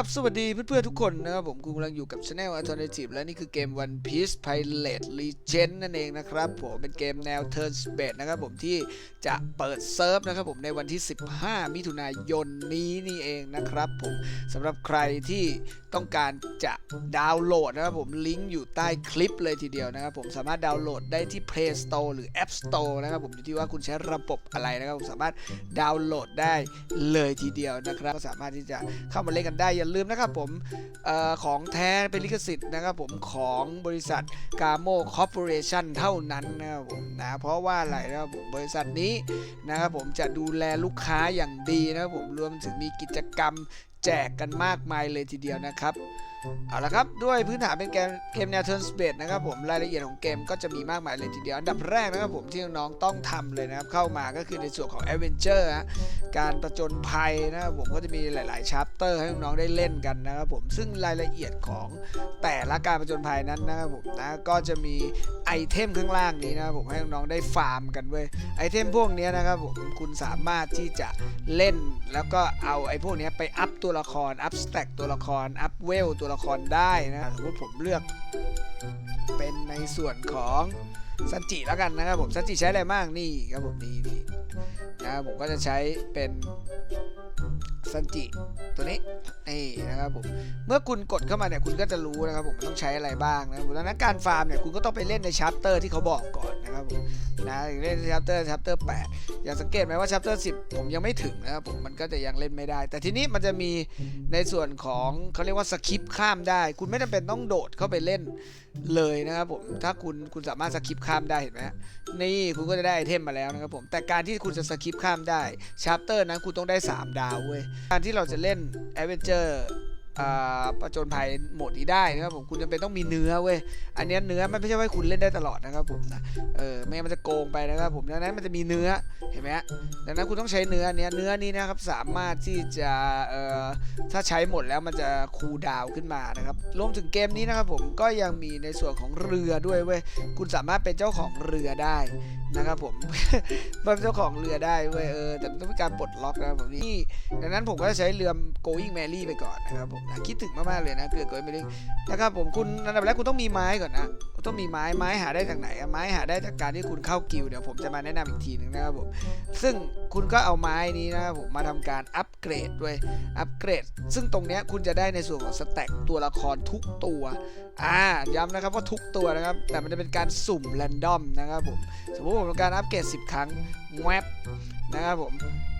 ราบสวัสดีเพื่อนๆทุกคนนะครับ ผมคุณกำลังอยู่กับ Channel Alternative และนี่คือเกม One Piece Pirate Legend นั่นเองนะครับผมเป็นเกมแนว Turn Based นะครับผมที่จะเปิดเซิร์ฟนะครับผมในวันที่ 15 มิถุนายนนี้นี่เองนะครับผมสำหรับใครที่ต้องการจะดาวน์โหลดนะครับผมลิงก์อยู่ใต้คลิปเลยทีเดียวนะครับผมสามารถดาวน์โหลดได้ที่ Play Store หรือ App Store นะครับผมอยู่ที่ว่าคุณใช้ระบบอะไรนะครับผมสามารถดาวน์โหลดได้เลยทีเดียวนะครับก็สามารถที่จะเข้ามาเล่นกันได้อย่าลืมนะครับผมออของแท้เป็นลิขสิทธิ์นะครับผมของบริษัทกาโมคอร์ปอเรชันเท่านั้นนะครับผมนะเพราะว่าอะไรนะครับผมบริษัทนี้นะครับผมจะดูแลลูกค้าอย่างดีนะครับผมรวมถึงมีกิจกรรมแจกกันมากมายเลยทีเดียวนะครับ เอาละครับ ด้วยพื้นฐานเป็นเกมเกมแนว turn based นะครับผมรายละเอียดของเกมก็จะมีมากมายเลยทีเดียว อันดับแรกนะครับผมที่น้องต้องทำเลยนะครับ เข้ามาก็คือในส่วนของ Adventure ฮะการประจนภัยนะครับผมก็จะมีหลาย ๆ chapter ให้น้องๆได้เล่นกันนะครับผมซึ่งรายละเอียดของแต่ละการประจนภัยนั้นนะครับผมนะก็จะมีไอเทมข้างล่างนี้นะครับผมให้น้องๆได้ฟาร์มกันเว้ยไอเทมพวกนี้นะครับผมคุณสามารถที่จะเล่นแล้วก็เอาไอพวกนี้ไปอัพตัวละครอัพสแต็กตัวละครอัพเวลตัวละครได้นะสมมติผมเลือกเป็นในส่วนของซันจิแล้วกันนะครับผมซันจิใช้อะไรบ้างนี่ครับผมนี่นี่นะครับผมก็จะใช้เป็นซันจิตัวนี้นี่นะครับผมเมื่อคุณกดเข้ามาเนี่ยคุณก็จะรู้นะครับผมมันต้องใช้อะไรบ้างนะครับดังนั้นการฟาร์มเนี่ยคุณก็ต้องไปเล่นในชัปเตอร์ที่เขาบอกก่อนนะครับผมนะเล่นในชัปเตอร์ชัปเตอร์8อย่าสังเกตไหมว่าชัปเตอร์10ผมยังไม่ถึงนะครับผมมันก็จะยังเล่นไม่ได้ แต่ทีนี้มันจะมีในส่วนของเขาเรียกว่าสคิปข้ามได้ คุณไม่จำเป็นต้องโดดเข้าไปเล่นเลยนะครับผมถ้าคุณคุณสามารถสคิปข้ามได้เห็นไหมนี่คุณก็จะได้ไอเทมมาแล้วนะครับผมแต่การที่คุณจะสคิปข้ามได้ชัปเตอร์นั้นคุณต้องได้ 3 ดาวเว้ยการที่เราจะเล่นแอเวนเจอร์ ประจนภัยโหมดนี้ได้นะครับผมคุณจำเป็นต้องมีเนื้อเว้ยอันเนี้ยเนื้อมันไม่ใช่ว่าคุณเล่นได้ตลอดนะครับผมนะเออไม่งั้นมันจะโกงไปนะครับผมดังนั้นมันจะมีเนื้อเห็นไหมดังนั้นคุณต้องใช้เนื้อเนี้ยเนื้อนี้นะครับสามารถที่จะเอ่อถ้าใช้หมดแล้วมันจะคูลดาวขึ้นมานะครับรวมถึงเกมนี้นะครับผมก็ยังมีในส่วนของเรือด้วยเว้ยคุณสามารถเป็นเจ้าของเรือได้นะครับผมเป็นเจ้าของเรือได้เว้ยเออแต่ต้องมีการปลดล็อกนะครับผมนี่ดังนั้นผมก็จะใช้เรือ going merry ไปก่อนนะครับผมนะคิดถึงมากๆเลยนะเกิด going merry นะครับผมคุณอันดับแรกคุณต้องมีไม้ก่อนนะต้องมีไม้ไม้หาได้จากไหนไม้หาได้จากการที่คุณเข้ากิลเดี๋ยวผมจะมาแนะนำอีกทีหนึ่งนะครับผมซึ่งคุณก็เอาไม้นี้นะครับผมมาทำการอัปเกรดด้วยอัปเกรด ซึ่งตรงเนี้ยคุณจะได้ในส่วนของสแต็กตัวละครทุกตัวอ่าย้ำนะครับว่าทุกตัวนะครับ แต่มันจะเป็นการสุ่มแรนดอมนะครับผมสมมติผมต้องการอัปเกรด 10 ครั้งแวบนะครับผม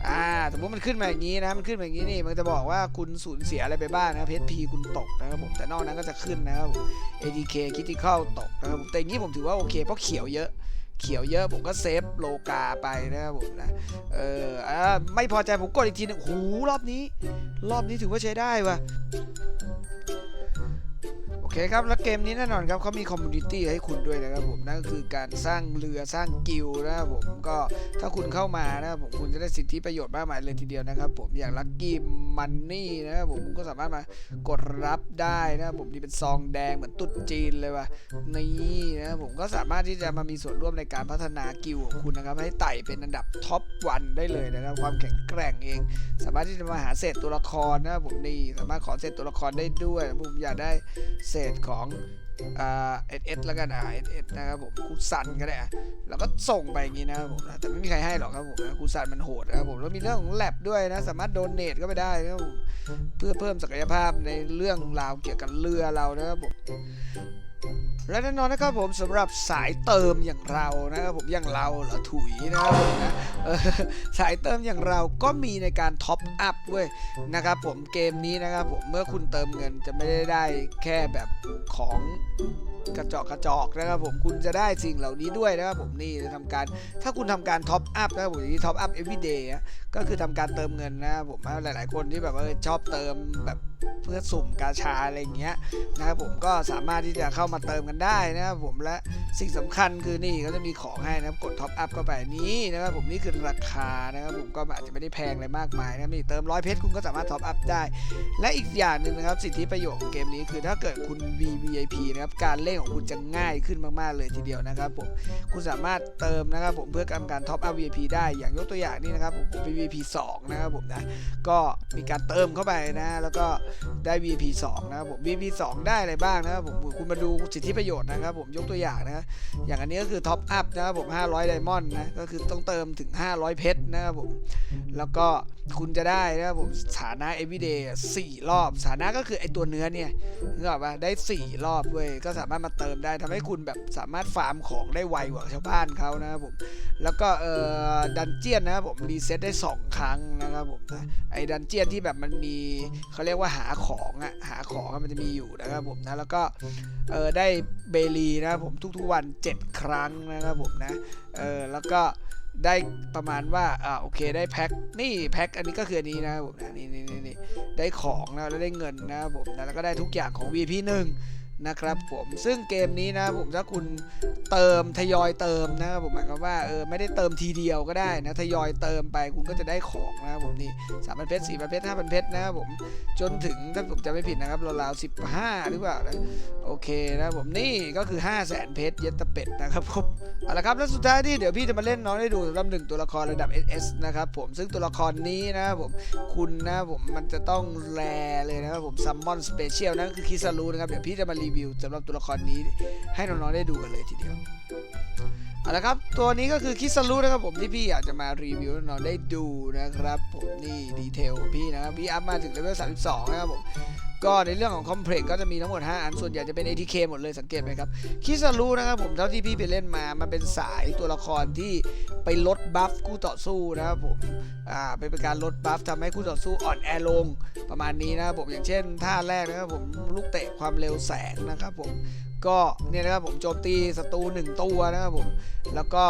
อ่าสมมติมันขึ้นมาอย่างนี้นะมันขึ้นมาอย่างนี้นี่มันจะบอกว่าคุณสูญเสียอะไรไปบ้างนะครับ HP คุณตกนะครับผมแต่นอกนั้นก็จะขึ้นนะครับผม ATK Critical ตกนะครับผมแต่อย่างนี้ผมถือว่าโอเคเพราะเขียวเยอะเขียวเยอะผมก็เซฟโลกาไปนะครับผมนะเอออ่าไม่พอใจผมกดอีกทีนึงโอ้โหรอบนี้ รอบนี้ถือว่าใช้ได้ว่ะ เคครับ แล้วเกมนี้แน่นอนครับเขามีคอมมูนิตี้ให้คุณด้วยนะครับผมนั่นก็คือการสร้างเรือสร้างกิลด์นะครับผมก็ถ้าคุณเข้ามานะครับผมคุณจะได้สิทธิประโยชน์มากมายเลยทีเดียวนะครับผมอย่างลัคกี้มันนี่นะครับผมคุณก็สามารถมากดรับได้นะครับผมนี่เป็นซองแดงเหมือนตุ๊ดจีนเลยว่ะนี่นะครับผมก็สามารถที่จะมามีส่วนร่วมในการพัฒนากิลของคุณนะครับ ให้ไต่เป็นอันดับท็อปวันได้เลยนะครับความแข็งแกร่งเอง สามารถที่จะมาหาเศษตัวละครนะครับผมนี่สามารถขอเศษตัวละครได้ด้วยผมอยากได้เศษของอ่าเอสเอสแล้วกันอ่าเอสเอสนะครับผมคูซันก็ได้แล้วก็ส่งไปอย่างนี้นะครับผมแต่ไม่มีใครให้หรอกครับผมคูซันมันโหดนะครับผมแล้วมีเรื่องของแลบด้วยนะสามารถโดนเนทก็ไปได้นะครับผมเพื่อเพิ่มศักยภาพในเรื่องราวเกี่ยวกับเรือเรานะครับผม และแน่นอนนะครับผมสำหรับสายเติมอย่างเรานะครับผมอย่างเราเหรอถุยนะครับผมนะสายเติมอย่างเราก็มีในการท็อปอัพเว้ยนะครับผมเกมนี้นะครับผมเมื่อคุณเติมเงินจะไม่ได้ได้แค่แบบของกระจอกกระจอกนะครับผมคุณจะได้สิ่งเหล่านี้ด้วยนะครับผมนี่จะทำการถ้าคุณทำการท็อปอัพนะครับผมที่ท็อปอัพ everyday อะก็คือทำการเติมเงินนะครับผมหลาย ๆ คนที่แบบว่าชอบเติมแบบเพื่อสุ่มกาชาอะไรเงี้ยนะครับผมก็สามารถที่จะเข้ามาเติมกันได้นะครับผมและสิ่งสำคัญคือนี่เขาจะมีของให้นะครับกดท็อปอัพเข้าไปนี่นะครับผมนี่คือราคานะครับผมก็อาจจะไม่ได้แพงอะไรมากมายนะมีเติมร้อยเพชรคุณก็สามารถท็อปอัพได้ และอีกอย่างหนึ่งนะครับสิทธิประโยชน์ของเกมนี้คือถ้าเกิดคุณ VVIP นะครับการเล่นล่นของคุณจะง่ายขึ้นมากๆเลยทีเดียวนะครับผมคุณสามารถเติมนะครับผมเพื่อทำการท็อปอัพ VIP ได้อย่างยกตัวอย่างนี้นะครับผมเป็น VIP 2 นะครับผมนะก็มีการเติมเข้าไปนะ แล้วก็ได้ VIP 2 นะครับผม VIP 2 ได้อะไรบ้างนะครับผมคุณมาดูสิทธิประโยชน์นะครับผมยกตัวอย่างนะอย่างอันนี้ก็คือท็อปอัพนะครับผม 500ไดมอนด์นะก็คือต้องเติมถึง 500 เพชรนะครับผมแล้วก็คุณจะได้นะครับผมสถานะ everyday สี่รอบสถานะก็คือไอตัวเนื้อเนี่ยนึกออกปะได้ 4 รอบเว้ยก็สามารถมาเติมได้ทำให้คุณแบบสามารถฟาร์มของได้ไวกว่าชาวบ้านเขานะครับผมแล้วก็เอ่อดันเจียนนะครับผมรีเซ็ตได้ 2 ครั้งนะครับผมนะไอ้ดันเจียนที่แบบมันมีเขาเรียกว่าหาของอะหาของมันจะมีอยู่นะครับผมนะแล้วก็เออได้เบลีนะครับผมทุกๆวัน 7 ครั้งนะครับผมนะเออแล้วก็ได้ประมาณว่า อ่า โอเค ได้แพ็ค นี่แพ็ค อันนี้ก็คืออันนี้นะครับผมนี่นี่นี่ได้ของนะแล้วได้เงินนะครับผมนะแล้วก็ได้ทุกอย่างของ VP 1 นะครับผมซึ่งเกมนี้นะผมถ้าคุณเติมทยอยเติมนะครับผมหมายความว่าเออไม่ได้เติมทีเดียวก็ได้นะทยอยเติมไปคุณก็จะได้ของนะครับผมนี่สามพันเพชรสี่พันเพชรห้าพันเพชรนะครับผมจนถึงถ้าผมจะไม่ผิดนะครับราวๆสิบห้าหรือเปล่านะโอเคนะครับผมนี่ก็คือ5 0 0แสนเพชรเย็ดตะเป็ดนะครับผมเอาละครับแล้วสุดท้ายที่เดี๋ยวพี่จะมาเล่นน้องได้ดูสำหรับหนึ่งตัวละครระดับ SS นะครับผมซึ่งตัวละครนี้นะครับผมคุณนะผมมันจะต้องแรเลยนะครับผมซัมมอนสเปเชียลนั่นคือคิซารุนะครับเดี๋ยวพี่จะมารีวิวสำหรับตัวละครนี้ให้น้องๆได้ดูกันเลยทีเดียวเอาละครับ ตัวนี้ก็คือคิซารุนะครับผมที่พี่อยากจะมารีวิวให้น้องๆได้ดูนะครับผมนี่ดีเทลของพี่นะครับพี่อัพมาถึงเลเวล32 นะครับผม ก็ในเรื่องของคอมเพล็กก็จะมีทั้งหมด 5 อัน ส่วนใหญ่จะเป็น ATK หมดเลยสังเกตไหมครับ คิซารุนะครับผมเท่าที่พี่ไปเล่นมา มันเป็นสายตัวละครที่ไปลดบัฟคู่ต่อสู้นะครับผม อ่า เป็นการลดบัฟทำให้คู่ต่อสู้อ่อนแอลงประมาณนี้นะครับผม อย่างเช่นท่าแรกนะครับผมลูกเตะความเร็วแสงนะครับผม ก็เนี่ยนะครับผมโจมตีศัตรูหนึ่งตัวนะครับผม แล้วก็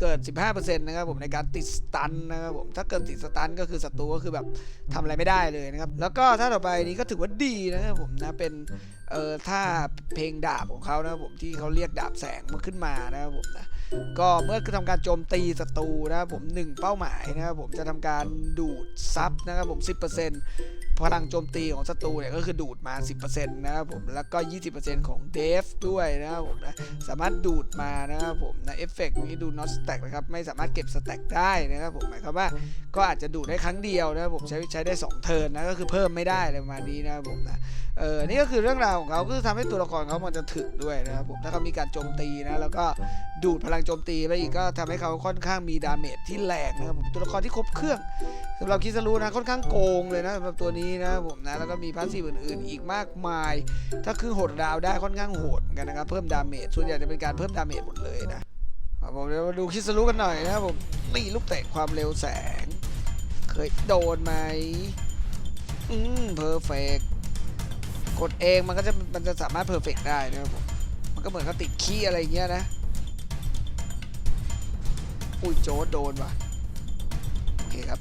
เกิด 15%นะครับผมในการติดสตันนะครับผมถ้าเกิดติดสตันก็คือศัตรูก็คือแบบทำอะไรไม่ได้เลยนะครับแล้วก็ถ้าต่อไปนี้ก็ถือว่าดีนะครับผมนะเป็นเอ่อท่าเพลงดาบของเขานะครับผมที่เขาเรียกดาบแสงมาขึ้นมานะครับผมนะก็เมื่อทำการโจมตีศัตรูนะครับผมหนึ่งเป้าหมายนะครับผมจะทำการดูดซับนะครับผม 10% พลังโจมตีของศัตรูเนี่ยก็คือดูดมา 10%นะครับผมแล้วก็ 20%ของเดฟด้วยนะครับผมนะสามารถดูดมานะครับผมนะเอฟเฟกต์นี้ดู not stack นะครับไม่สามารถเก็บสแต็กได้นะครับผมหมายความว่าก็อาจจะดูดได้ครั้งเดียวนะครับผมใช้ใช้ได้ 2 เทิร์นนะก็คือเพิ่มไม่ได้อะไรประมานี้นะครับผมนะเออนี่ก็คือเรื่องราวของเขาก็คือทำให้ตัวละครเขามันจะถึกด้วยนะครับผมถ้าเขามีการโจมตีนะแล้วก็ดูดพลังโจมตีไปอีกก็ทำให้เขาค่อนข้างมีดาเมจที่แรงนะครับผมตัวละครที่ครบเครื่องสำหรับคิซารุนะค่อนข้างโกงเลยนะสำหรับตัวนี้นะครับผมนะแล้วก็มีพาสซีฟอื่นๆ อีกมากมาย ถ้าคือโหดดาวได้ค่อนข้างโหดเหมือนกันนะครับเพิ่มดาเมจส่วนใหญ่จะเป็นการเพิ่มดาเมจหมดเลยนะครับผมเดี๋ยวมาดูคิซารุกันหน่อยนะครับผมนี่ลูกเตะความเร็วแสง เคยโดนไหมอืมเพอร์เฟกกดเองมันก็จะมันจะสามารถเพอร์เฟกได้นะครับผมมันก็เหมือนเขาติดขี้อะไรอย่างเงี้ยนะอุ้ยโจดโดนว่ะโอเคครับ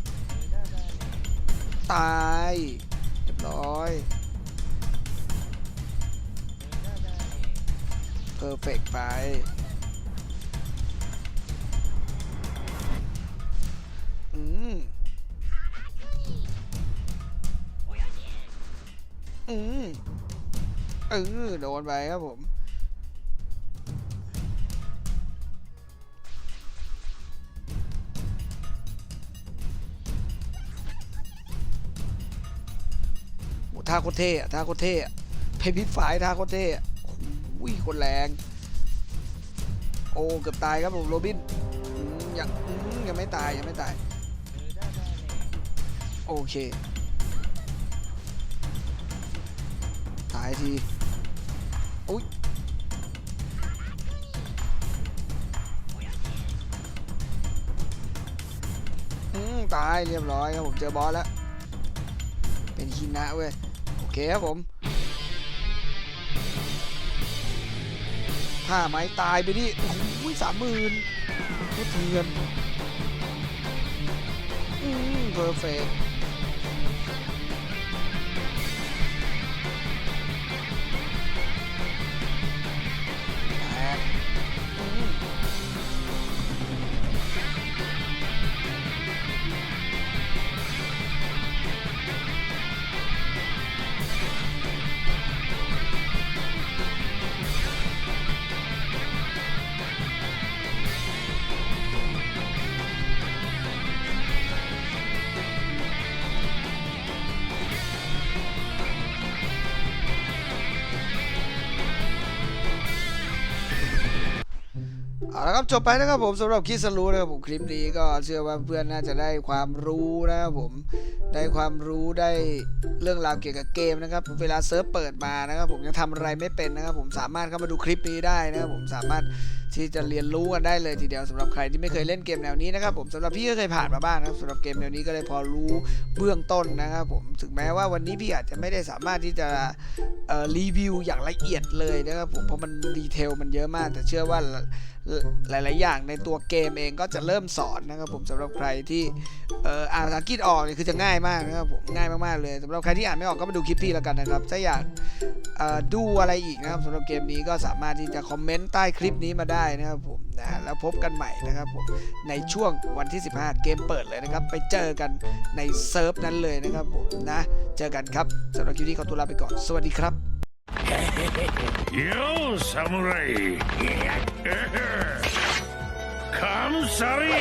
ตายเรียบร้อยเพอร์เฟกไป อืม อืม เออ โดนไปครับผม โหท่าโคตเท่อะท่าโคตเท่อะเพพิทไฟท่าโคตเท่อะอุ้ยคนแรง โอ้เกือบตายครับผมโรบินยังยังไม่ตายยังไม่ตาย โอเค ตายทีอุ้ยตายเรียบร้อยครับผมเจอบอสแล้ว เป็นฮินะเว้ย ครับผมห้าไม้ตายไปดิโอ้ยสามหมื่นพูดเทือนอืมเพอร์เฟกแต ละครับจบไปนะครับผมสำหรับคิดสรู้นะครับผมคลิปนี้ก็เชื่อว่าเพื่อนน่าจะได้ความรู้นะครับผมได้ความรู้ได้เรื่องราวเกี่ยวกับเกมนะครับเวลาเซิร์ฟเปิดมานะครับผมยังทำอะไรไม่เป็นนะครับผมสามารถเข้ามาดูคลิปนี้ได้นะครับผมสามารถที่จะเรียนรู้กันได้เลยทีเดียวสำหรับใครที่ไม่เคยเล่นเกมแนวนี้นะครับผมสำหรับพี่ก็เคยผ่านมาบ้างนะครับสำหรับเกมแนวนี้ก็เลยพอรู้เบื้องต้นนะครับผมถึงแม้ว่าวันนี้พี่อาจจะไม่ได้สามารถที่จะรีวิวอย่างละเอียดเลยนะครับผมเพราะมันดีเทลมันเยอะมาก แต่เชื่อว่าหลาย ๆ อย่างในตัวเกมเองก็จะเริ่มสอนนะครับผมสำหรับใครที่อ่อานภาษาอังกฤษออกเนี่ยคือจะง่ายมากนะครับผมง่ายมาก ๆ เลยสำหรับใครที่อ่านไม่ออกก็มาดูคลิปพี่แล้วกันนะครับถ้าอยากดูอะไรอีกนะครับสำหรับเกมนี้ก็สามารถที่จะคอมเมนต์ใต้คลิปนี้มาได้ได้นะครับผมนะแล้วพบกันใหม่นะครับผมในช่วงวันที่ 15 เกมเปิดเลยนะครับ ไปเจอกันในเซิร์ฟนั้นเลยนะครับผมนะเจอกันครับสำหรับคลิปนี้ขอตัวลาไปก่อน สวัสดีครับ Yo, samurai! Come, sorry!